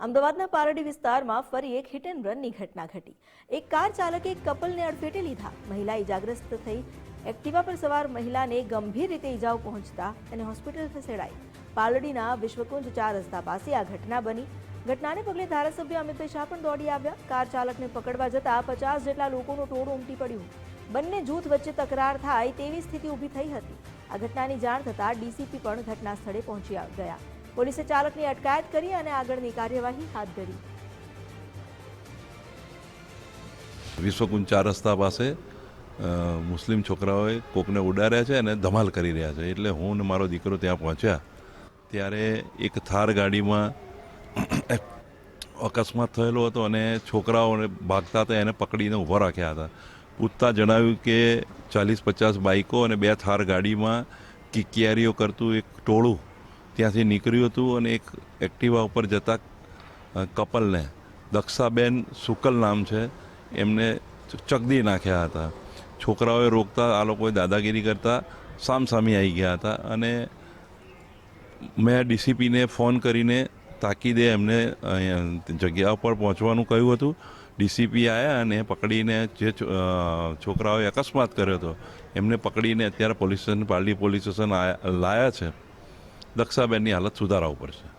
અમદાવાદના પારડી વિસ્તારમાં ફરી એક હિટ એન્ડ રનની ઘટના ઘટી. એક કાર ચાલકે કપલને અડફેટે લીધા. મહિલા ઇજાગ્રસ્ત થઈ. એક્ટિવા પર સવાર મહિલાને ગંભીર રીતે ઇજાઓ પહોંચતા તેને હોસ્પિટલ ખસેડાઈ. પાલડીના વિશ્વકુંજ ચાર રસ્તા પાસે આ ઘટના બની. ઘટનાને પગલે ધારાસભ્ય અમિતભાઈ શાહ પણ દોડી આવ્યા. કાર ચાલકને પકડવા જતા પચાસ જેટલા લોકોનું ટોળું ઉમટી પડ્યું. બંને જૂથ વચ્ચે તકરાર થાય તેવી સ્થિતિ ઊભી થઈ હતી. આ ઘટનાની જાણ થતાં ડીસીપી પણ ઘટના સ્થળે પહોંચી ગયા. પોલીસે ચાલકની અટકાયત કરી અને આગળની કાર્યવાહી હાથ ધરી. વિશ્વકુંજ ચાર રસ્તા પાસે મુસ્લિમ છોકરાઓએ કોકને ઉડાડ્યા છે અને ધમાલ કરી રહ્યા છે. એટલે હું ને મારો દીકરો ત્યાં પહોંચ્યા. ત્યારે એક થાર ગાડીમાં અકસ્માત થયેલો હતો અને છોકરાઓને ભાગતા હતા, એને પકડીને ઊભા રાખ્યા હતા. પૂછતા જણાવ્યું કે ચાલીસ પચાસ બાઇકો અને બે થાર ગાડીમાં કિકિયારીઓ કરતું એક ટોળું ત્યાંથી નીકળ્યું હતું અને એક એક્ટિવા ઉપર જતા કપલને, દક્ષાબેન શુકલ નામ છે, એમને ચકદી નાખ્યા હતા. છોકરાઓએ રોકતા, આ લોકોએ દાદાગીરી કરતા, સામસામી આવી ગયા હતા અને મેં ડીસીપીને ફોન કરીને તાકીદે એમને જગ્યા ઉપર પહોંચવાનું કહ્યું હતું. ડીસીપી આવ્યા અને પકડીને જે છોકરાઓએ અકસ્માત કર્યો હતો, એમને પકડીને અત્યારે police station Paldi police station લાયા છે. દક્ષાબેનની હાલત સુધારા ઉપર છે